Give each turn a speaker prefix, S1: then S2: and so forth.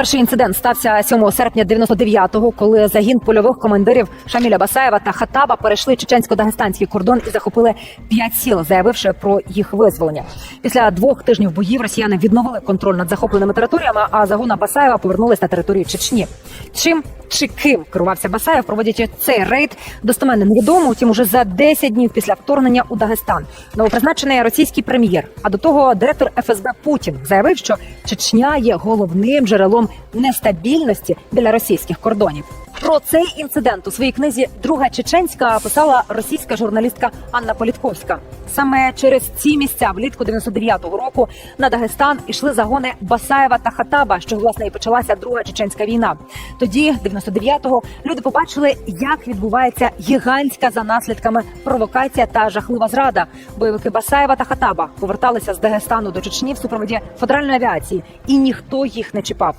S1: Перший інцидент стався 7 серпня 99-го, коли загін польових командирів Шаміля Басаєва та Хатаба перейшли чеченсько-дагестанський кордон і захопили п'ять сіл, заявивши про їх визволення. Після двох тижнів боїв росіяни відновили контроль над захопленими територіями, а загона Басаєва повернулись на територію Чечні. Чим чи ким керувався Басаєв, проводячи цей рейд, достеменно невідомо. Утім, уже за 10 днів після вторгнення у Дагестан новопризначений російський прем'єр, а до того директор ФСБ Путін заявив, що Чечня є головним джерелом нестабільності біля російських кордонів. Про цей інцидент у своїй книзі Друга чеченська писала російська журналістка Анна Політковська. Саме через ці місця влітку 99-го року на Дагестан ішли загони Басаєва та Хатаба, що власне і почалася друга чеченська війна. Тоді, 99-го, люди побачили, як відбувається гігантська за наслідками провокація та жахлива зрада. Бойовики Басаєва та Хатаба поверталися з Дагестану до Чечні в супроводі федеральної авіації, і ніхто їх не чіпав.